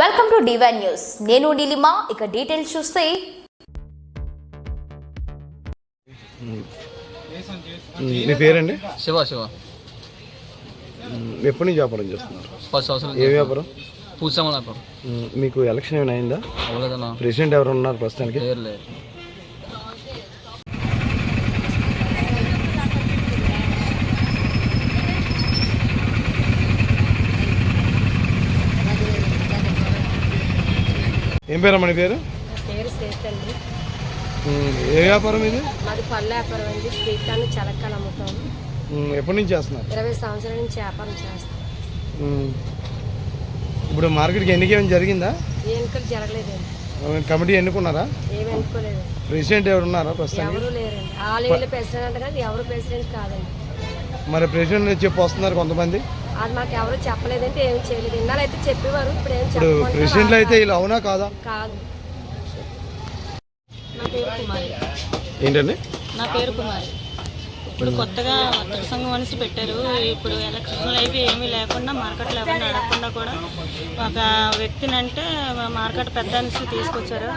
Welcome to divine news నేను నీలిమా ఇక details చూస్తే. మీ పేరండి? శివ శివ. ఎప్పటి నుంచి వ్యాపారం చేస్తున్నారు? పది సంవత్సరాలు ఏ వ్యాపారం? పూసామని వ్యాపారం. మీకు ఎలక్షన్ ఏమైనా అయిందా? అవ్వలేదన్నా ప్రెసిడెంట్ ఎవరు ఉన్నారు ప్రస్తుతానికి? లేరు లేదు. ఏం పేరమ్మా నీ పేరు? పేరు సేతండి మ్మ్. ఏ వ్యాపారం ఇది? మాది పళ్ళ వ్యాపారం అండి. స్వీట్ కార్న్ చలక్కలు అమ్ముతాం మ్మ్. ఎప్పటి నుంచి చేస్తున్నారు? ఇరవై సంవత్సరాల నుంచి వ్యాపారం చేస్తాం. ఇప్పుడు మార్కెట్కి ఎన్నిక ఏమైనా జరిగిందా? ఎన్నికలు జరగలేదండి. కమిటీ ఎన్నుకున్నారా? ఏమి ఎన్నుకోలేదు. ప్రెసిడెంట్ ఎవరు ఉన్నారా ప్రస్తుతానికి? ఎవరు లేరండి. ఆల్ ఏళ్ళు ప్రెసిడెంట్ అంటే ఎవరు ప్రెసిడెంట్ కాదండి. మరి ప్రెసిడెంట్ చెప్పి వస్తున్నారు కొంతమంది. అది మాకు ఎవరు చెప్పలేదంటే ఏమి చేయలేదు. ఇన్నాళ్ళు అయితే చెప్పేవారు ఇప్పుడు ఏం ఇప్పుడు ప్రెసిడెంట్లు అయితే ఇలా అవునా కాదా? కాదు. నా పేరు కుమారి. ఏంటండి? నా పేరు కుమారి. ఇప్పుడు కొత్తగా వర్తక సంఘం అనేసి పెట్టారు. ఇప్పుడు ఎలక్షన్లు అవి ఏమీ లేకుండా మార్కెట్లు ఎవరు నడకుండా కూడా ఒక వ్యక్తిని అంటే మార్కెట్ పెద్ద అనేసి తీసుకొచ్చారు.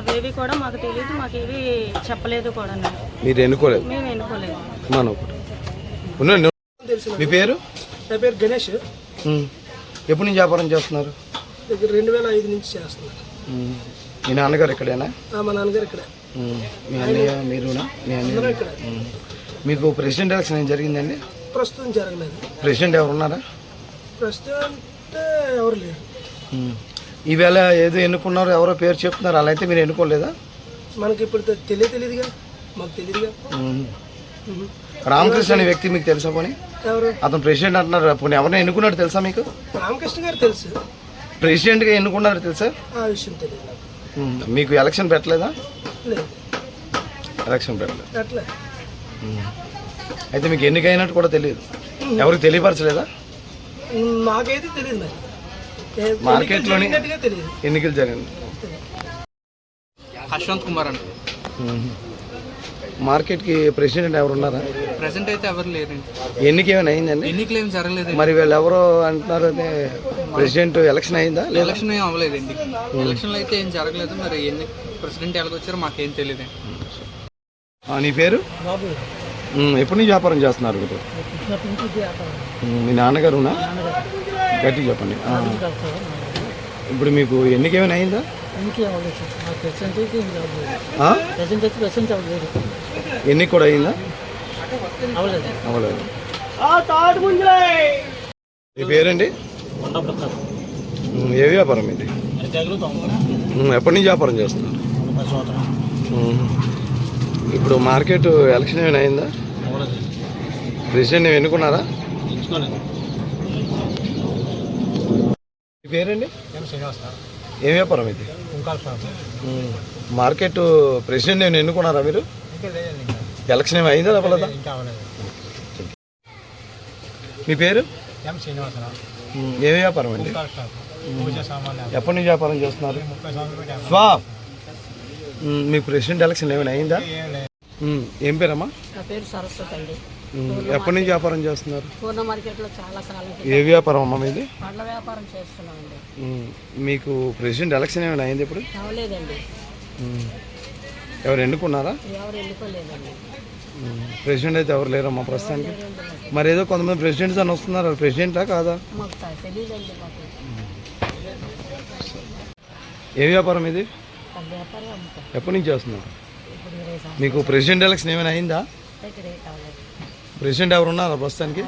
అవేవి కూడా మాకు తెలియదు మాకు ఏవి చెప్పలేదు కూడా మీరు ఎన్నుకోలేదు? మేము ఎన్నుకోలేదు. మనం ఒకటి. ఉండండి. మీ పేరు? నా పేరు గణేష్. మ్మ్. ఎప్పటి నుంచి వ్యాపారం చేస్తున్నారు? దగ్గర రెండు వేల ఐదు నుంచి చేస్తున్నాను మ్మ్. మీ నాన్నగారు ఇక్కడేనా? మా నాన్నగారు ఇక్కడ. మీ అన్నయ్య మీరునా? మీ అన్నయ్య? ఇక్కడ. మీకు ప్రెసిడెంట్ ఎలక్షన్ ఏం జరిగిందండి? ప్రస్తుతం జరగలేదు. ప్రెసిడెంట్ ఎవరు ఉన్నారా? ప్రస్తుతం అంటే ఎవరు లేరు. ఈవేళ ఏదో ఎన్నుకున్నారో ఎవరో పేరు చెప్తున్నారు అలా అయితే మీరు ఎన్నుకోలేదా? మనకి ఇప్పుడు తెలియ తెలియదుగా మాకు తెలియదుగా. రామకృష్ణ అనే వ్యక్తి మీకు తెలుసా పోనీ? అతను ప్రెసిడెంట్ అంటున్నారు. పోనీ ఎవరైనా ఎన్నుకున్నాడు తెలుసా మీకు? రామకృష్ణ గారు తెలుసు. ప్రెసిడెంట్గా ఎన్నుకున్నారు తెలుసా? ఆ విషయం తెలియదు నాకు. మ్మ్. మీకు ఎలక్షన్ పెట్టలేదా? లేదు. ఎలక్షన్ పెట్టలేదు. అట్లా. అయితే మీకు ఎన్నికైనట్టు కూడా తెలియదు. ఎవరికి తెలియపరచలేదా? ఉమ్, మాకైతే తెలియదు మరి. ఏ- మార్కెట్లోని- ఎన్నికలు జరిగినట్టుగా తెలియదు. ఎన్నికలు జరిగింది యశ్వంత్ కుమార్ అండి. మార్కెట్కి ప్రెసిడెంట్ ఎవరు ఉన్నారా ప్రెసెంట్ అయితే ఎవరు లేరండి. ఎన్నిక ఏమైనా అయిందండి? ఎన్నికలు ఏం జరగలేదు మరి వీళ్ళు ఎవరో అంటున్నారు అదే ప్రెసిడెంట్ ఎలక్షన్ అయిందా లేదా? ఎలక్షన్ ఏం అవ్వలేదండి. ఎలక్షన్లో అయితే ఏం జరగలేదు మరి ఎన్ని ప్రెసిడెంట్ ఎలాగొచ్చారో మాకేం తెలియదు ఆ, నీ పేరు? బాబు. ఎప్పటి నుంచి వ్యాపారం చేస్తున్నారు మీరు మ్మ్. మీ నాన్నగారునా? గట్టిగా చెప్పండి. ఆ. ఇప్పుడు మీకు ఎన్నిక ఏమైనా అయిందా ఆ? ఎన్నిక కూడా అయిందా? అవ్వలేదు. మీ పేరండి. ఏ వ్యాపారం ఇది? మ్మ్. ఎప్పటి నుంచి వ్యాపారం చేస్తున్నారు. ఇప్పుడు మార్కెట్ ఎలక్షన్ ఏమైనా అయిందా? ప్రెసిడెంట్ ఏమి ఎన్నుకున్నారా మీ పేరండి ఏం వ్యాపారం ఇది. మార్కెట్ ప్రెసిడెంట్ ఏమైనా ఎన్నుకున్నారా మీరు? ఎలక్షన్ ఏమి అయిందా లేపలేదా మీ పేరు? ఎం శ్రీనివాసరావు. ఏ వ్యాపారం అండి? ఎప్పటి నుంచి వ్యాపారం చేస్తున్నారు? స్వా. మీ ప్రెసిడెంట్ ఎలక్షన్ ఏమైనా అయిందా? మ్మ్. ఏం పేరమ్మా? నా పేరు సరస్వతి అండి. ఎప్పటి నుంచి వ్యాపారం చేస్తున్నారు? పూర్ణ మార్కెట్లో చాలా కాలం ఏ వ్యాపారం అమ్మా మీది? పండ్ల వ్యాపారం చేస్తున్నామండి. మ్మ్. మీకు ప్రెసిడెంట్ ఎలక్షన్ ఏమైనా అయింది ఇప్పుడు? అవలేదండి. ఎవరు ఎన్నుకున్నారా? ఎవరు ఎన్నుకోలేదండి. మ్మ్. ప్రెసిడెంట్ అయితే ఎవరు లేరమ్మా ప్రస్తుతానికి? మరి ఏదో కొంతమంది ప్రెసిడెంట్స్ అని వస్తున్నారు ప్రెసిడెంటా కాదా? ఏ వ్యాపారం ఇది? ఎప్పటి నుంచి చేస్తున్నారు? మీకు ప్రెసిడెంట్ ఎలక్షన్ ఏమైనా అయిందా? ప్రెసిడెంట్ ఎవరు ఉన్నారా ప్రస్తుతానికి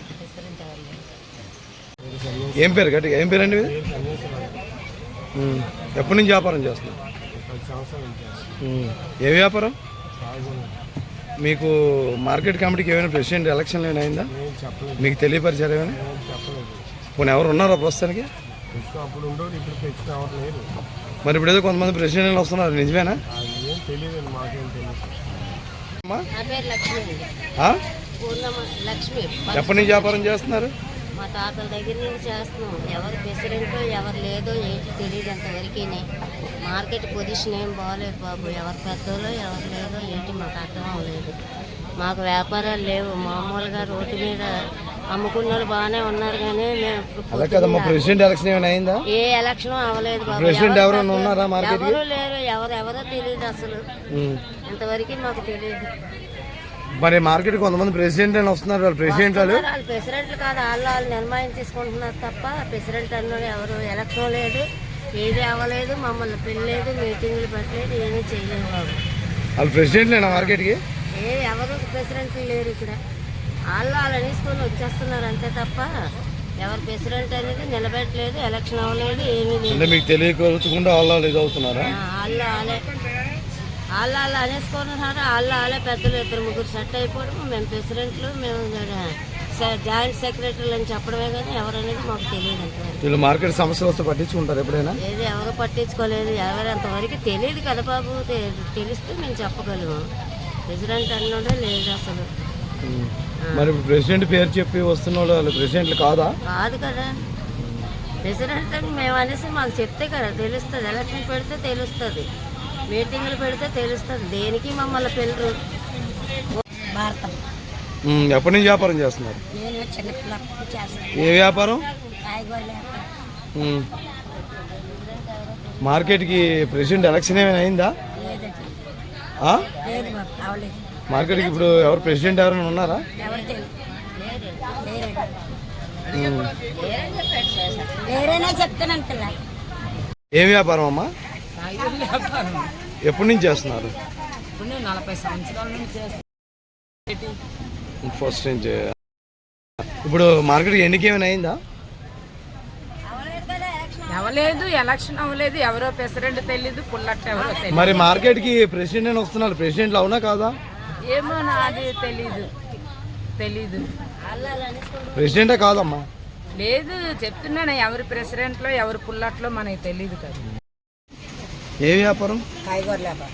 ఏం పేరు గట్టిగా? ఏం ఇది మ్మ్. ఎప్పటి నుంచి వ్యాపారం చేస్తున్నారు. ఏ వ్యాపారం? మీకు మార్కెట్ కమిటీకి ఏమైనా ప్రెసిడెంట్ ఎలక్షన్లు ఏమైనా అయిందా? మీకు తెలియపరిచారు ఏమైనా? పోనీ ఎవరు ఉన్నారా ప్రస్తుతానికి మరి ఇప్పుడు ఏదో కొంతమంది ప్రెసిడెంట్లు వస్తున్నారు. నిజమేనా? లక్ష్మి? పూర్ణమ ఎప్పటి నుంచి వ్యాపారం చేస్తున్నారు? మా తాతల దగ్గర నుంచి చేస్తున్నాం. ఎవరు ప్రెసిడెంటో ఎవరు లేదో ఏంటి తెలియదు అంతవరకు మార్కెట్ పొజిషన్ ఏం బాగలేదు బాబు. ఎవరు పెద్దోలో ఎవరు లేదో ఏంటి మాకు అర్థం అవ్వలేదు. మాకు వ్యాపారాలు లేవు. మామూలుగా రోడ్డు మీద అమ్ముకున్న వాళ్ళు బాగానే ఉన్నారు కానీ మేము ప్రెసిడెంట్ ఎలక్షన్ ఏమైనా అయిందా? ఏ ఎలక్షన్ అవ్వలేదు బాబు. ప్రెసిడెంట్ ఎవరు ఎవరైనా ఉన్నారా ఎవరు లేరు ఎవరు ఎవరో తెలియదు అసలు. ఇంతవరకు మాకు తెలియదు. మరి మార్కెట్ కొంతమంది ప్రెసిడెంట్ అని వస్తున్నారు వాళ్ళు ప్రెసిడెంట్ వాళ్ళు. వాళ్ళు ప్రెసిడెంట్లు కాదు వాళ్ళు వాళ్ళు నిర్ణయం తీసుకుంటున్నారు తప్ప ప్రెసిడెంట్ అన్నది ఎవరు ఎలక్షన్ లేదు ఏది అవ్వలేదు మమ్మల్ని పిల్లలేదు మీటింగ్లు పెట్టలేదు ఏమీ చేయలేదు బాబు వాళ్ళు ప్రెసిడెంట్లేనా మార్కెట్కి? ఏ ఎవరు ప్రెసిడెంట్ లేరు ఇక్కడ. వాళ్ళు వాళ్ళు అనేసుకొని వచ్చేస్తున్నారు అంతే తప్ప ఎవరు ప్రెసిడెంట్ అనేది నిలబెట్టలేదు ఎలక్షన్ అవ్వలేదు ఏమీ లేదు. అంటే మీకు తెలియకోవచ్చకుండా వాళ్ళు వాళ్ళు ఇది అవుతున్నారా? వాళ్ళు వాళ్ళే. వాళ్ళు వాళ్ళు అనేసుకుంటున్నారు వాళ్ళు వాళ్ళే పెద్దలు ఇద్దరు ముగ్గురు సెట్ అయిపోవడం మేము ప్రెసిడెంట్లు మేము జాయింట్ సెక్రటరీలు అని చెప్పడమే కానీ ఎవరనేది మాకు తెలియదు వీళ్ళు మార్కెట్ సమస్యలు వస్తే పట్టించుకుంటారు ఎప్పుడైనా? ఏది ఎవరు పట్టించుకోలేదు. ఎవరు అంతవరకు తెలియదు కదా బాబు. తెలిస్తే మేము చెప్పగలము. ప్రెసిడెంట్ అన్నోడే లేదు అసలు. మరి ప్రెసిడెంట్ పేరు చెప్పి వస్తున్న వాళ్ళు ప్రెసిడెంట్లు కాదా? కాదు కదా. ప్రెసిడెంట్ మేము అనేసి మాకు చెప్తే కదా తెలుస్తుంది. ఎలక్షన్ పెడితే తెలుస్తుంది. మీటింగ్లు పెడితే తెలుస్తుంది. దేనికి మమ్మల్ని భారతం. ఉమ్, ఎప్పటి నుంచి వ్యాపారం చేస్తున్నారు? నేను ఏ వ్యాపారం. మార్కెట్కి ప్రెసిడెంట్ ఎలక్షన్ ఏమైనా అయిందా? మార్కెట్కి ఇప్పుడు ఎవరు ప్రెసిడెంట్ ఎవరైనా ఉన్నారా? ఏం వ్యాపారం అమ్మా? ఎప్పటి నుంచి చేస్తున్నారు? నలభై సంవత్సరాల నుంచి ఫస్ట్ నుంచి ఇప్పుడు మార్కెట్ ఎన్నిక ఏమైనా అయిందా? అవ్వలేదు ఎలక్షన్ అవ్వలేదు ఎవరో ప్రెసిడెంట్ తెలీదు పుల్లట్ ఎవరో తెలియదు మరి మార్కెట్కి ప్రెసిడెంట్ అని వస్తున్నారు. ప్రెసిడెంట్లు అవునా కాదా? ఏమో నాది తెలీదు తెలీదు. ప్రెసిడెంటే కాదమ్మా. లేదు చెప్తున్నాను ఎవరు ప్రెసిడెంట్లో ఎవరు పుల్లట్లో మనకి తెలియదు కదా. ఏ వ్యాపారం? కాయగూర వ్యాపారం.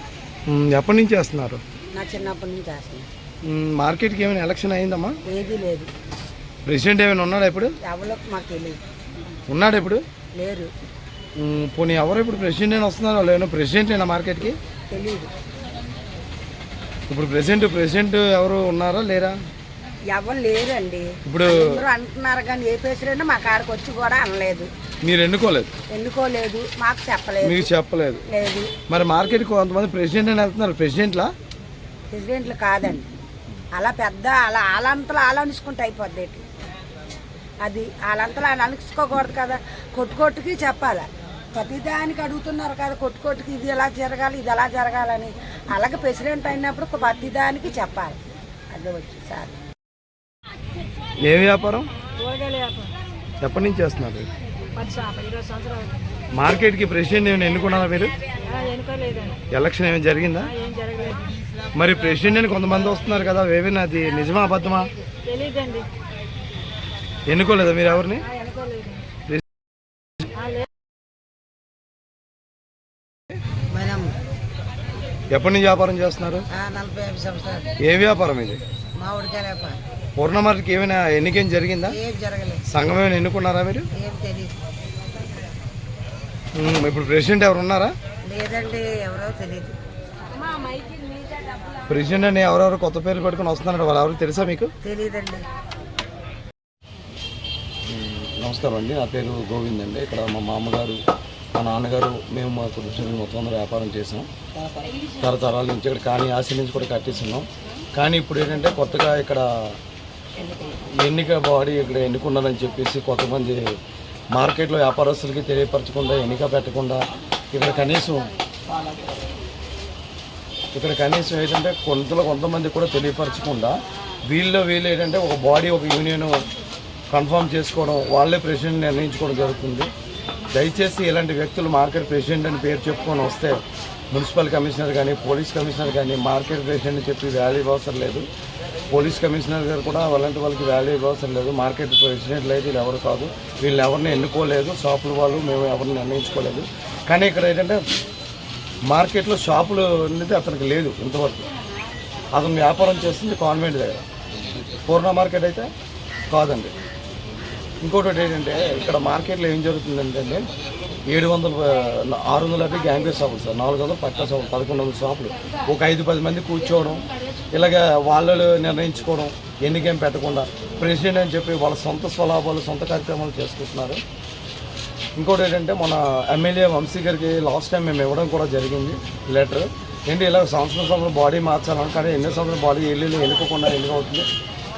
ఉమ్, ఎప్పటి నుంచి చేస్తున్నారు? నా చిన్నప్పటి నుంచి చేస్తున్నాను ఉమ్, మార్కెట్కి ఏమైనా ఎలక్షన్ అయిందమ్మా? ఏది లేదు. ప్రెసిడెంట్ ఏమైనా ఉన్నాడా ఇప్పుడు? ఎవరో మాకు తెలియదు ఉన్నాడు ఇప్పుడు? లేరు. ఉమ్, పోనీ ఎవరు ఇప్పుడు ప్రెసిడెంట్ అని వస్తున్నారు వాళ్ళు ఏమైనా ప్రెసిడెంట్ అయినా మార్కెట్కి? తెలియదు ఇప్పుడు ప్రెసిడెంట్ ప్రెసిడెంట్ ఎవరు ఉన్నారా లేరా? ఎవరు లేరండి. ఇప్పుడు అందరూ అంటున్నారు కానీ ఏ ప్రెసిడెంట్ మా కాడికి వచ్చి కూడా అనలేదు. మీరు ఎన్నుకోలేదు ఎన్నుకోలేదు మాకు చెప్పలేదు. మీకు చెప్పలేదు. లేదు. మరి మార్కెట్కి కొంతమంది ప్రెసిడెంట్ అని వెళ్తున్నారు. ప్రెసిడెంట్లా? ప్రెసిడెంట్లు కాదండి. అలా పెద్ద అలా ఆలంతలో అలా అనుకుంటే అయిపోద్ది ఏంటి. అది వాళ్ళంతలో అలా అనుకోకూడదు కదా. కొట్టు కొట్టుకి చెప్పాలి ప్రతిదానికి అడుగుతున్నారు కదా కొట్టు కొట్టుకి ఇది ఎలా జరగాలి ఇది ఎలా జరగాలని. అలాగే ప్రెసిడెంట్ అయినప్పుడు ప్రతిదానికి చెప్పాలి. అది వచ్చి సార్. ఏ వ్యాపారం. ఎప్పటి నుంచి చేస్తున్నారు? మార్కెట్కి ప్రెసిడెంట్ ఏమైనా ఎన్నుకున్నారా మీరు? ఎలక్షన్ ఏమైనా జరిగిందా? మరి ప్రెసిడెంట్ అని కొంతమంది వస్తున్నారు కదా ఏమైనా అది నిజమా అబద్ధమా? ఎన్నుకోలేదా మీరు ఎవరిని? ఎప్పటి నుంచి వ్యాపారం చేస్తున్నారు? ఏ వ్యాపారం ఇది? మామిడికాయ వ్యాపారం పూర్ణ మార్కెట్కి ఏమైనా ఎన్నికేం జరిగిందా? సంఘం ఏమైనా ఎన్నుకున్నారా మీరు? ఇప్పుడు ప్రెసిడెంట్ ఎవరు ఉన్నారా? లేదండి ఎవరో తెలియదు ప్రెసిడెంట్ అని ఎవరెవరు కొత్త పేర్లు పెట్టుకుని వస్తున్నారు వాళ్ళు ఎవరు తెలుసా మీకు? తెలియదండి నమస్కారం అండి. నా పేరు గోవింద్ అండి. ఇక్కడ మా మామగారు మా నాన్నగారు మేము మా కుటుంబం మొత్తం అందరూ వ్యాపారం చేసాం తరతరాల నుంచి ఇక్కడ కానీ ఆశ నుంచి కూడా కట్టిస్తున్నాం. కానీ ఇప్పుడు ఏంటంటే కొత్తగా ఇక్కడ ఎన్నిక బాడీ ఇక్కడ ఎన్నుకున్నారని చెప్పేసి కొంతమంది మార్కెట్లో వ్యాపారస్తులకి తెలియపరచకుండా ఎన్నిక పెట్టకుండా ఇక్కడ కనీసం ఇక్కడ కనీసం ఏంటంటే కొంతలో కొంతమంది కూడా తెలియపరచకుండా వీళ్ళు వీళ్ళు ఏంటంటే ఒక బాడీ ఒక యూనియన్ కన్ఫర్మ్ చేసుకోవడం వాళ్ళే ప్రెసిడెంట్ నిర్ణయించుకోవడం జరుగుతుంది. దయచేసి ఇలాంటి వ్యక్తులు మార్కెట్ ప్రెసిడెంట్ అని పేరు చెప్పుకొని వస్తే మున్సిపల్ కమిషనర్ కానీ పోలీస్ కమిషనర్ కానీ మార్కెట్ ప్రెసిడెంట్ చెప్పి వ్యాల్యూ అవసరం లేదు. పోలీస్ కమిషనర్ గారు కూడా వాళ్ళంటే వాళ్ళకి వాల్యూ అవసరం లేదు. మార్కెట్ ప్రెసిడెంట్లు అయితే వీళ్ళు ఎవరు కాదు. వీళ్ళు ఎవరిని ఎన్నుకోలేదు షాపుల వాళ్ళు మేము ఎవరిని నిర్ణయించుకోలేదు. కానీ ఇక్కడ ఏంటంటే మార్కెట్లో షాపులు అనేది అతనికి లేదు ఇంతవరకు. అతను వ్యాపారం చేస్తుంది కాన్వెంట్ దగ్గర. పూర్ణ మార్కెట్ అయితే కాదండి. ఇంకోటి ఏంటంటే ఇక్కడ మార్కెట్లో ఏం జరుగుతుందంటే అండి ఏడు వందల ఆరు వందల యాభై గ్యాంగ్వేజ్ షాపులు సార్. నాలుగు వందలు పక్క షాపులు పదకొండు వందల షాపులు. ఒక ఐదు పది మంది కూర్చోవడం ఇలాగ వాళ్ళు నిర్ణయించుకోవడం ఎన్నికేం పెట్టకుండా ప్రెసిడెంట్ అని చెప్పి వాళ్ళ సొంత స్వలాభాలు సొంత కార్యక్రమాలు చేసుకుంటున్నారు. ఇంకోటి ఏంటంటే మన ఎమ్మెల్యే వంశీ గారికి లాస్ట్ టైం మేము ఇవ్వడం కూడా జరిగింది లెటర్. ఏంటి ఇలా సంవత్సరం సంవత్సరం బాడీ మార్చాలని కానీ ఎన్ని సంవత్సరం బాడీ ఎల్లు ఎన్నుకోకుండా ఎన్నికవుతుంది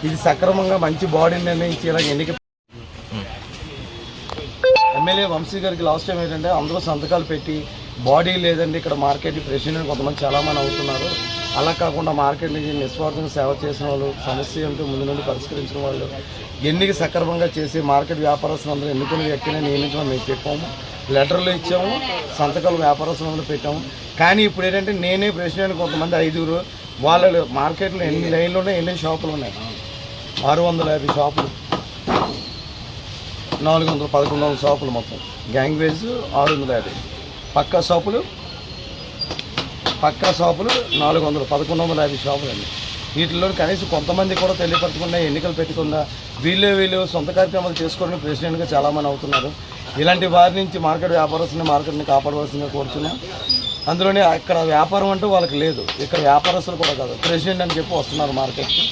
ఇది సక్రమంగా మంచి బాడీని నిర్ణయించి ఇలా ఎన్నిక ఎమ్మెల్యే వంశీ గారికి లాస్ట్ టైం ఏంటంటే అందరూ సంతకాలు పెట్టి బాడీ లేదండి ఇక్కడ మార్కెట్ ప్రెసిడెంట్ కొంతమంది చాలామంది అవుతున్నారు. అలా కాకుండా మార్కెట్ నుంచి నిస్వార్థంగా సేవ చేసిన వాళ్ళు సమస్య ఉంటే ముందు నుండి పరిష్కరించిన వాళ్ళు ఎన్నిక సక్రమంగా చేసి మార్కెట్ వ్యాపారస్తులందరూ ఎన్నుకునే వ్యక్తిని నియమించడం మేము చెప్పాము. లెటర్లు ఇచ్చాము సంతకాలు వ్యాపారస్తులందరూ పెట్టాము. కానీ ఇప్పుడు ఏంటంటే నేనే ప్రెసిడెంట్ కొంతమంది ఐదుగురు వాళ్ళ మార్కెట్లో ఎన్ని లైన్లు ఉన్నాయి ఎన్ని షాపులు ఉన్నాయి? ఆరు వందల యాభై షాపులు నాలుగు వందల పదకొండు వందల షాపులు మొత్తం. గ్యాంగ్వేజ్ ఆరు వందల యాభై. పక్కా షాపులు పక్కా షాపులు నాలుగు వందలు పదకొండు వందల యాభై షాపులు అండి వీటిలో కనీసం కొంతమంది కూడా తెలియపరచకుండా ఎన్నికలు పెట్టకుండా వీళ్ళే వీళ్ళు సొంత కార్యక్రమాలు చేసుకోవడానికి ప్రెసిడెంట్గా చాలామంది అవుతున్నారు. ఇలాంటి వారి నుంచి మార్కెట్ వ్యాపారస్తుని మార్కెట్ని కాపాడవలసిందిగా కోరుతున్నాం. అందులోనే అక్కడ వ్యాపారం అంటూ వాళ్ళకి లేదు. ఇక్కడ వ్యాపారస్తులు కూడా కాదు. ప్రెసిడెంట్ అని చెప్పి వస్తున్నారు మార్కెట్కి.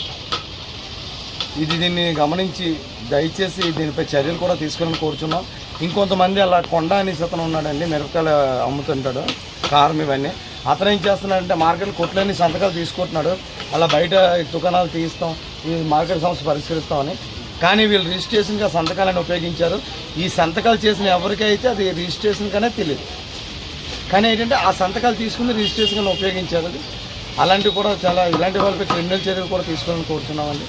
ఇది దీన్ని గమనించి దయచేసి దీనిపై చర్యలు కూడా తీసుకుని కోరుచున్నాం. ఇంకొంతమంది అలా కొండ అని అతను ఉన్నాడండి మిరపకాయలు అమ్ముతుంటాడు కారం ఇవన్నీ. అతను ఏం చేస్తున్నాడంటే మార్కెట్ కొట్లని సంతకాలు తీసుకుంటున్నాడు. అలా బయట దుకాణాలు తీస్తాం ఈ మార్కెట్ సమస్య పరిష్కరిస్తామని. కానీ వీళ్ళు రిజిస్ట్రేషన్గా సంతకాలను ఉపయోగించారు. ఈ సంతకాలు చేసిన ఎవరికైతే అది రిజిస్ట్రేషన్ కనే తెలియదు కానీ ఏంటంటే ఆ సంతకాలు తీసుకుని రిజిస్ట్రేషన్ ఉపయోగించారు. అది అలాంటివి కూడా చాలా ఇలాంటి వాళ్ళపై క్రిమినల్ చర్యలు కూడా తీసుకోవాలని కోరుతున్నామండి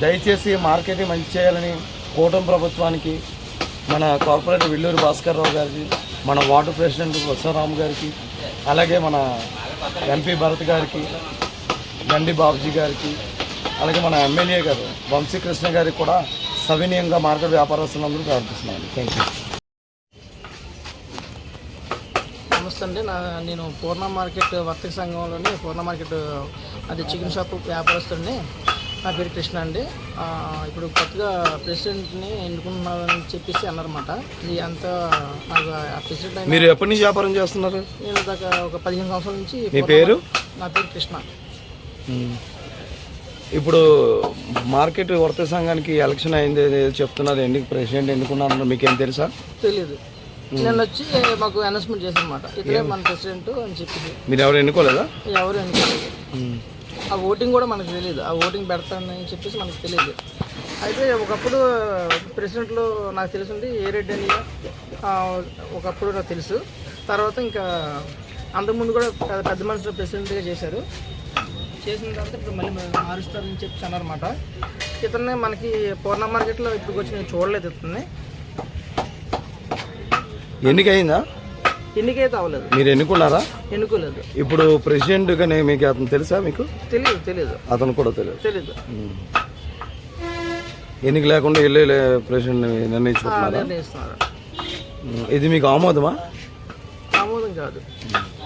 దయచేసి మార్కెటింగ్ మంచి చేయాలని కూటమి ప్రభుత్వానికి మన కార్పొరేటర్ విల్లూరు భాస్కర్ రావు గారికి మన వార్డు ప్రెసిడెంట్ బసవరామ్ గారికి అలాగే మన ఎంపీ భరత్ గారికి గండి బాబుజీ గారికి అలాగే మన ఎమ్మెల్యే గారు వంశీకృష్ణ గారికి కూడా సవినీయంగా మార్కెట్ వ్యాపారస్తులందరూ ప్రార్థిస్తున్నాను థ్యాంక్ యూ నమస్తే అండి. నా నేను పూర్ణ మార్కెట్ వర్తక సంఘంలోని పూర్ణ మార్కెట్ అది చికెన్ షాప్ వ్యాపారస్తుడిని. నా పేరు కృష్ణ అండి. ఇప్పుడు కొత్తగా ప్రెసిడెంట్ని ఎన్నుకున్నారని చెప్పేసి అన్నారన్నమాట. ఇది అంతా నాకు ఆ ప్రెసిడెంట్ మీరు ఎప్పటి నుంచి వ్యాపారం చేస్తున్నారు? నేను దాకా ఒక పదిహేను సంవత్సరాల నుంచి మీ పేరు? నా పేరు కృష్ణ. ఇప్పుడు మార్కెట్ వర్తక సంఘానికి ఎలక్షన్ అయింది చెప్తున్నారు. ఎన్నిక ప్రెసిడెంట్ ఎన్నుకున్నారు మీకేం తెలుసా? తెలియదు నేను వచ్చి మాకు అనౌన్స్మెంట్ చేశాను అనమాట ఇతరే మన ప్రెసిడెంట్ అని చెప్పి. మీరు ఎవరు ఎన్నుకోలేదా? ఎవరు అనుకోలేదు ఆ ఓటింగ్ కూడా మనకు తెలియదు ఆ ఓటింగ్ పెడతానని చెప్పేసి మనకు తెలియదు అయితే ఒకప్పుడు ప్రెసిడెంట్లో నాకు తెలిసింది ఏ రెడ్డి అని ఒకప్పుడు నాకు తెలుసు. తర్వాత ఇంకా అంతకుముందు కూడా పెద్ద- పెద్ద మనుషులు ప్రెసిడెంట్గా చేశారు. చేసిన తర్వాత ఇప్పుడు మళ్ళీ మారుస్తారని చెప్పేసి అన్నారన్నమాట. ఇతన్ని మనకి పూర్ణ మార్కెట్లో ఇప్పుడు వచ్చి నేను చూడలేదు ఇతన్ని. ఎన్నిక అయిందా ఎన్నికైతే అవ్వలేదు. మీరు ఎన్నుకున్నారా? ఎన్నుకోలేదు. ఇప్పుడు ప్రెసిడెంట్గానే మీకు అతను తెలుసా మీకు? తెలియదు తెలియదు అతను కూడా తెలియదు తెలీదు. ఎన్నిక లేకుండా వెళ్ళే ప్రెసిడెంట్ నిర్ణయించుకుంటున్నారా? నిర్ణయిస్తున్నారు. ఇది మీకు ఆమోదమా? ఆమోదం కాదు.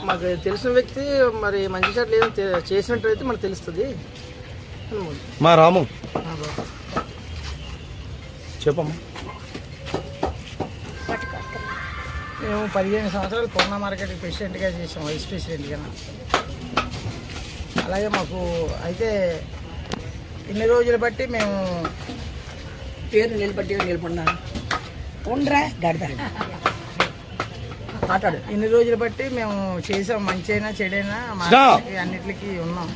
మాకు తెలిసిన వ్యక్తి మరి మంచి షాట్లు ఏదో చే- చేసినట్టయితే మనకు తెలుస్తుంది. మా రాము. చెప్పమ్మా. మేము పదిహేను సంవత్సరాలు పూర్ణ మార్కెట్ ప్రెసిడెంట్గా చేసాం వైస్ ప్రెసిడెంట్గా. అలాగే మాకు అయితే ఇన్ని రోజులు బట్టి మేము పేరు నిలబట్టి నిలబడినాను ఉండరా గడద మాట్లాడు. ఇన్ని రోజులు బట్టి మేము చేసాం మంచి అయినా చెడైనా మార్కెట్కి అన్నిటికీ ఉన్నాం.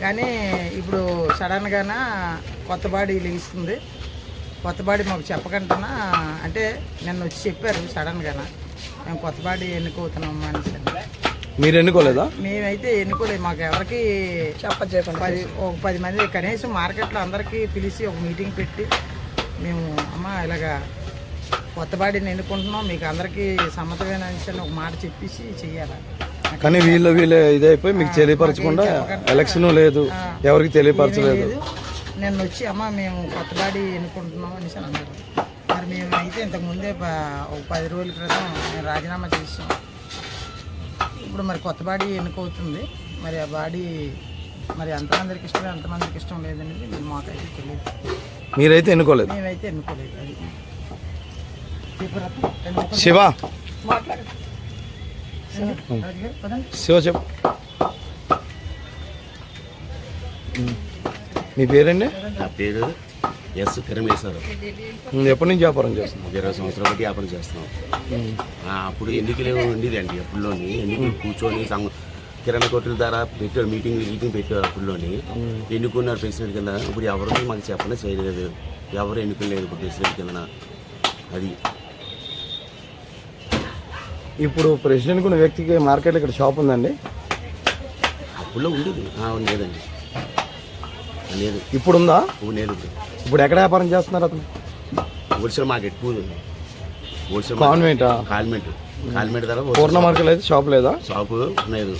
కానీ ఇప్పుడు సడన్గాన కొత్త బాడీ లెగిస్తుంది కొత్త బాడీ మాకు చెప్పకుండా అంటే నిన్న వచ్చి చెప్పారు సడన్గాన మేము కొత్త బాడీ ఎన్నుకోతున్నాం అనేసి. అని. మీరు ఎన్నుకోలేదా? మేమైతే ఎన్నుకోలేదు. మాకు ఎవరికి చెప్ప పది ఒక పది మంది కనీసం మార్కెట్లో అందరికీ పిలిచి ఒక మీటింగ్ పెట్టి మేము అమ్మ ఇలాగా కొత్త బాడీని ఎన్నుకుంటున్నాం. మీకు అందరికీ సమ్మతమైన అని ఒక మాట చెప్పేసి చెయ్యాలి. కానీ వీళ్ళు వీళ్ళు ఇదైపోయి మీకు తెలియపరచకుండా ఎలక్షన్ లేదు. ఎవరికి తెలియపరచలేదు. లేదు నేను వచ్చి అమ్మ మేము కొత్త బాడీ ఎన్నుకుంటున్నాం అనేసి అని అన్నారు. మరి మేము అయితే ఇంతకు ముందే ప- ఒక పది రోజుల క్రితం మేము రాజీనామా చేసాం ఇప్పుడు మరి కొత్త బాడీ ఎన్నుకవుతుంది మరి ఆ బాడీ మరి ఎంతమందికి ఇష్టం ఎంతమందికి ఇష్టం లేదనేది మరి మాకైతే తెలియదు. మీరైతే ఎన్నుకోలేదు? మేమైతే ఎన్నుకోలేదు. అది శివ. శివ. చెప్పు. మీ పేరండి? నా పేరు ఎస్ కిరమేశ్వరం ఉమ్, ఎప్పటి నుంచి వ్యాపారం చేస్తున్నారు? ఒక ఇరవై సంవత్సరాల బట్టి వ్యాపారం చేస్తున్నాం. అప్పుడు ఎన్నికలు ఉండేదండి అప్పుడులోని. ఎన్నికలు కూర్చొని సంఘ కిరాణా కొట్టుల ద్వారా పెట్టారు మీటింగ్ మీటింగ్ పెట్టారు అప్పుడులోని. ఎన్నుకున్నారు ప్రెసిడెంట్ కింద? ఇప్పుడు ఎవరు మాకు చెప్పనే చేయలేదు. ఎవరు ఎన్నుకోలేదు ఇప్పుడు ప్రెసిడెంట్ కింద? అది. ఇప్పుడు ప్రెసిడెంట్ ఉన్న వ్యక్తికి మార్కెట్లో ఇక్కడ షాప్ ఉందండి? అప్పుడులో ఉండేది. లేదండి లేదు ఇప్పుడు ఉందా లేదు ఇప్పుడు ఎక్కడ వ్యాపారం చేస్తున్నారు అతను? హోల్సేల్ మార్కెట్ హోల్సేల్ కాన్వెంటా కాల్మెంట్ కాల్మెంట్ ద్వారా పూర్ణ మార్కెట్ అయితే షాప్ లేదా? షాపు లేదు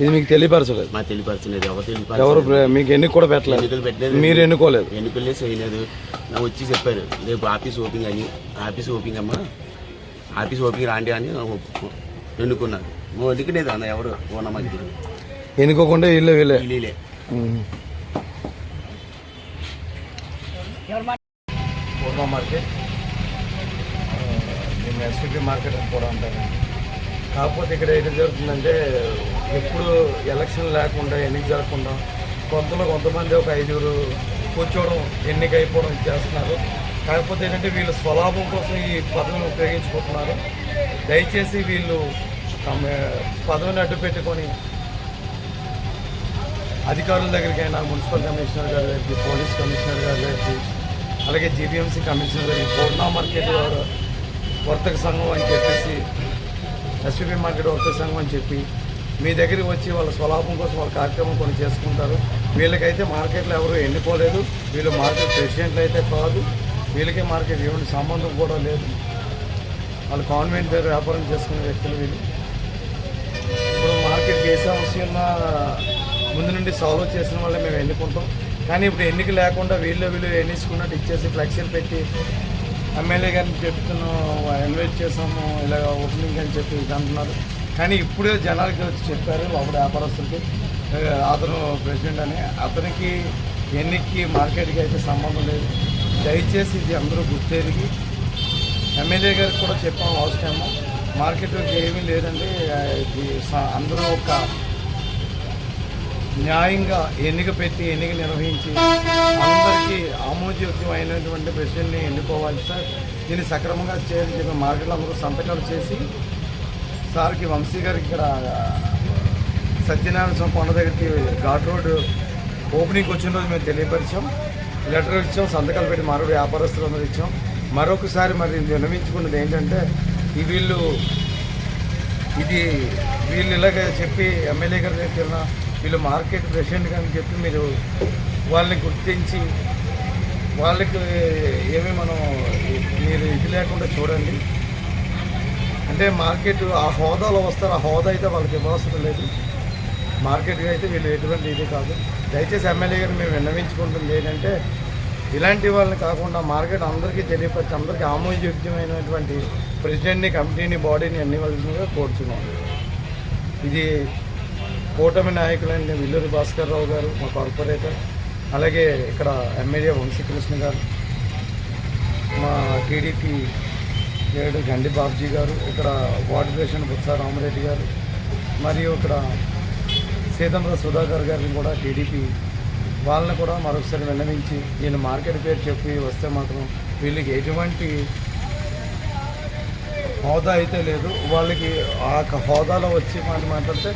ఇది మీకు తెలియపరచలేదు. మాకు తెలియపరచలేదు. ఎవరు ఎవరు తెలియపరచలేదు ప్ర- మీకు ఎన్నిక కూడా పెట్టలేదు. ఎన్నికలు పెట్టలేదు. మీరు ఎన్నుకోలేదు. ఎన్నికలే చేయలేదు. నాకు వచ్చి చెప్పారు. రేపు ఆఫీస్ ఓపెనింగ్ అని. ఆఫీస్ ఓపెనింగ్ అమ్మా. ఆఫీస్ ఓపెనింగ్ రాండి అని ఎన్నుకున్నారు. నువ్వు ఎన్నికలేదు అన్న ఎవరు? ఓన మధ్య ఎన్నుకోకుండా వీళ్ళే వీళ్ళే. వీళ్ళే. పూర్ణ మార్కెట్? దీన్ని ఎస్పీ మార్కెట్ అని కూడా అంటారు. కాకపోతే ఇక్కడ ఏం జరుగుతుందంటే ఎప్పుడు ఎలక్షన్ లేకుండా ఎన్నిక జరగకుండా కొంతలో కొంతమంది ఒక ఐదుగురు కూర్చోవడం ఎన్నిక అయిపోవడం చేస్తున్నారు. కాకపోతే ఏంటంటే వీళ్ళు స్వలాభం కోసం ఈ పదవిని ఉపయోగించుకుంటున్నారు. దయచేసి వీళ్ళు తమ పదవిని అడ్డు పెట్టుకొని అధికారుల దగ్గరికైనా మున్సిపల్ కమిషనర్ గారి దగ్గరికి పోలీస్ కమిషనర్ గారి దగ్గరికి అలాగే జీబీఎంసీ కమిషనర్ గారికి పూర్ణ మార్కెట్ వర్తక సంఘం అని చెప్పేసి ఎస్పీ మార్కెట్ వర్తక సంఘం అని చెప్పి మీ దగ్గరికి వచ్చి వాళ్ళ స్వలాభం కోసం వాళ్ళ కార్యక్రమం కొన్ని చేసుకుంటారు. వీళ్ళకైతే మార్కెట్లో ఎవరు ఎన్నుకోలేదు. వీళ్ళు మార్కెట్ ప్రెసిడెంట్లు అయితే కాదు. వీళ్ళకి మార్కెట్ ఎవరి సంబంధం కూడా లేదు. వాళ్ళు కాన్వెంట్ దగ్గర వ్యాపారం చేసుకునే వ్యక్తులు వీళ్ళు. ఇప్పుడు మార్కెట్ ఏ సమస్య ఉన్నా ముందు నుండి సాల్వ్ చేసిన వాళ్ళే మేము ఎన్నుకుంటాం. కానీ ఇప్పుడు ఎన్నిక లేకుండా వీళ్ళు వీళ్ళు ఎన్నించుకున్నట్టు ఇచ్చేసి ఫ్లెక్సీలు పెట్టి ఎమ్మెల్యే గారిని చెప్తున్నాం ఇన్వైట్ చేసాము ఇలా ఓపెనింగ్ అని చెప్పి ఇది అంటున్నారు. కానీ ఇప్పుడే జనాలకి వచ్చి చెప్పారు అప్పుడు వ్యాపారస్తులకి అతను ప్రెసిడెంట్ అని. అతనికి ఎన్నికకి మార్కెట్కి అయితే సంబంధం లేదు. దయచేసి ఇది అందరూ గుర్తెరిగి ఎమ్మెల్యే గారికి కూడా చెప్పాము లాస్ట్ టైము ఏమీ లేదండి. ఇది అందరూ ఒక న్యాయంగా ఎన్నిక పెట్టి ఎన్నిక నిర్వహించి అందరికీ ఆమోదయోగ్యమైనటువంటి ప్రెసిడెంట్ని ఎన్నుకోవాలి సార్. దీన్ని సక్రమంగా చేయాలని చెప్పి మార్కెట్లో అందరూ సంతకాలు చేసి సార్కి వంశీ గారికి ఇక్కడ సత్యనారాయణ స్వామి కొండ దగ్గరికి ఘాట్ రోడ్ ఓపెనింగ్ వచ్చిన రోజు మేము తెలియపరిచాం. లెటర్ ఇచ్చాం సంతకాలు పెట్టి మరో వ్యాపారస్తులు అందరూ ఇచ్చాం. మరొకసారి మరి విన్నవించుకున్నది ఏంటంటే ఈ వీళ్ళు ఇది వీళ్ళు ఇలాగ చెప్పి ఎమ్మెల్యే గారి దగ్గర వీళ్ళు మార్కెట్ ప్రెసిడెంట్ అని చెప్పి మీరు వాళ్ళని గుర్తించి వాళ్ళకి ఏమీ మనం మీరు ఇది లేకుండా చూడండి. అంటే మార్కెట్ ఆ హోదాలో వస్తారు ఆ హోదా అయితే వాళ్ళకి ఇవ్వాల్సిన లేదు. మార్కెట్గా అయితే వీళ్ళు ఎటువంటి ఇది కాదు. దయచేసి ఎమ్మెల్యే గారు మేము విన్నవించుకుంటుంది ఏంటంటే ఇలాంటి వాళ్ళని కాకుండా మార్కెట్ అందరికీ తెలియపరిచి అందరికీ ఆమోదయోగ్యమైనటువంటి ప్రెసిడెంట్ని కమిటీని బాడీని అన్ని వాళ్ళని కోరుచున్నాం. ఇది కూటమి నాయకులైన విల్లూరి భాస్కర్ రావు గారు మా కార్పొరేటర్ అలాగే ఇక్కడ ఎమ్మెల్యే వంశీకృష్ణ గారు మా టీడీపీ లేడు గండి బాబ్జీ గారు ఇక్కడ వార్డు ప్రెసిడెంట్ బుత్స రామరెడ్డి గారు మరియు ఇక్కడ సీతంర సుధాకర్ గారిని కూడా టీడీపీ వాళ్ళని కూడా మరొకసారి విన్నవించి నేను మార్కెట్ పేరు చెప్పి వస్తే మాత్రం వీళ్ళకి ఎటువంటి హోదా అయితే లేదు. వాళ్ళకి ఆ హోదాలో వచ్చి మాట మాట్లాడితే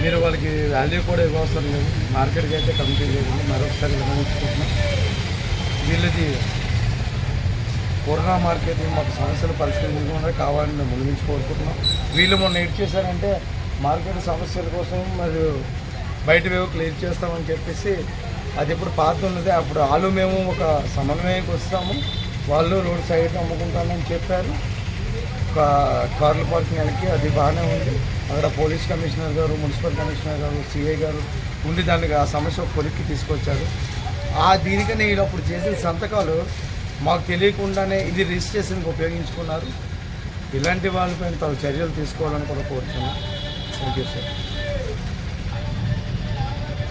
మీరు వాళ్ళకి వాల్యూ కూడా ఇవ్వవసరం లేదు. మార్కెట్కి అయితే కంపెనీ లేదు మరొకసారి వివరించుకుంటున్నాం వీళ్ళది కరోనా మార్కెట్ మాకు సమస్యలు పరిష్కరించకుండా కావాలని మేము కోరుకుంటున్నాం. వీళ్ళు మొన్న ఏడ్ చేశారంటే మార్కెట్ సమస్యల కోసం మరియు బయట వేవ్ క్లియర్ చేస్తామని చెప్పేసి అది ఇప్పుడు పాత ఉన్నది. అప్పుడు వాళ్ళు మేము ఒక సమన్వయంకి వస్తాము. వాళ్ళు రోడ్ సైడ్ అమ్ముకుంటామని చెప్పారు. కార్ల పార్కింగ్ వెనక్కి అది బాగానే ఉంది. అక్కడ పోలీస్ కమిషనర్ గారు మున్సిపల్ కమిషనర్ గారు సిఐ గారు ఉండి దానికి ఆ సమస్య కొలిక్కి తీసుకొచ్చారు. ఆ దీనికనే వీళ్ళు అప్పుడు చేసిన సంతకాలు మాకు తెలియకుండానే ఇది రిజిస్ట్రేషన్కి ఉపయోగించుకున్నారు. ఇలాంటి వాళ్ళపైన తగు చర్యలు తీసుకోవాలని కూడా కోరుతున్నాం. థ్యాంక్ యూ సార్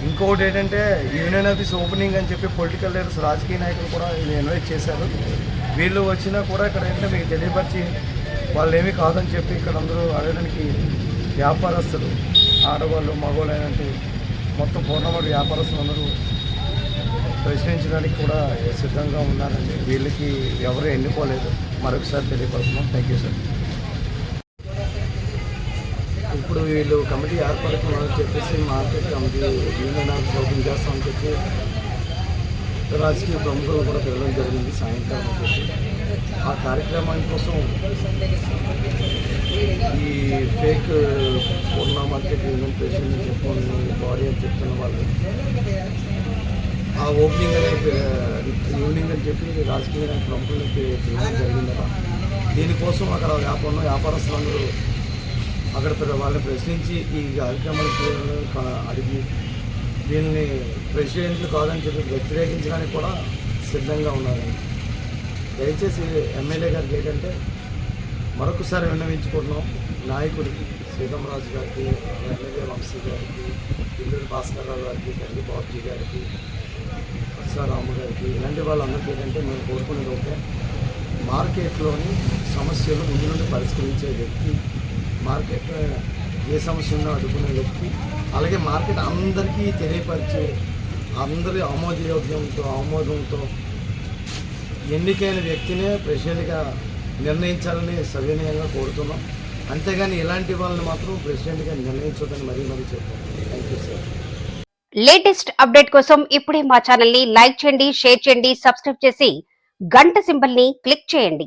ఇంకొకటి ఏంటంటే యూనియన్ ఆఫీస్ ఓపెనింగ్ అని చెప్పి పొలిటికల్ లీడర్స్ రాజకీయ నాయకులు కూడా వీళ్ళు ఇన్వైట్ చేశారు. వీళ్ళు వచ్చినా కూడా ఇక్కడ ఏంటంటే మీకు తెలియపరిచి వాళ్ళు ఏమీ కాదని చెప్పి ఇక్కడ అందరూ అడగడానికి వ్యాపారస్తులు ఆడవాళ్ళు మగవాళ్ళు మొత్తం మొత్తం వ్యాపారస్తులు అందరూ ప్రశ్నించడానికి కూడా సిద్ధంగా ఉన్నారండి? వీళ్ళకి ఎవరు ఎన్నుకోలేదు. మరొకసారి తెలియపడుతున్నాం థ్యాంక్ యూ సార్ ఇప్పుడు వీళ్ళు కమిటీ ఏర్పడుతున్నారని చెప్పేసి market committee union of open చేస్తామని చెప్పి రాజకీయ ప్రముఖులు కూడా పిలవడం జరిగింది సాయంకాలం వచ్చేసి ఆ కార్యక్రమాని కోసం ఈ fake Purna market union president చెప్పుకుని బాడీ అని చెప్తున్న వాళ్ళు ఆ ఓపెనింగ్ అనే ఈవినింగ్ అని చెప్పి రాజకీయ ప్రముఖులకి పిలవడం జరిగిందట. దీనికోసం అక్కడ వ్యాపారం వ్యాపారస్తులందరూ అక్కడ వాళ్ళని ప్రశ్నించి ఈ కార్యక్రమాలకు అడిగి దీన్ని ప్రెసిడెంట్లు కాదని చెప్పి వ్యతిరేకించడానికి కూడా సిద్ధంగా ఉన్నారు దయచేసి ఎమ్మెల్యే గారికి ఏంటంటే మరొకసారి విన్నవించుకుంటున్నాం. నాయకుడికి సీతంరాజు గారికి ఎమ్మెల్యే వంశీ గారికి ఇల్లూరు భాస్కర్ రావు గారికి తల్లి బాబుజీ గారికి రాము గారికి ఇలాంటి వాళ్ళందరికీ ఏంటంటే మేము కోరుకునేది ఒకటే. మార్కెట్లోని సమస్యలు ముందు నుండి పరిష్కరించే వ్యక్తి మార్కెట్ ఏ సమస్య అడుగుకునే వ్యక్తి అలాగే మార్కెట్ అందరికీ తెలియపరిచే అందరి ఆమోదయోగ్యంతో ఆమోదంతో ఎన్నికైన వ్యక్తినే ప్రెసిడెంట్గా నిర్ణయించాలని సవినయంగా కోరుతున్నాం. అంతేగాని ఇలాంటి వాళ్ళని మాత్రం ప్రెసిడెంట్గా నిర్ణయించొద్దని మరీ మరీ చెప్తాను thank you sir latest update కోసం ఇప్పుడే మా ఛానల్ని లైక్ చేయండి షేర్ చేయండి సబ్స్క్రైబ్ చేసి గంట సింబల్ని క్లిక్ చేయండి.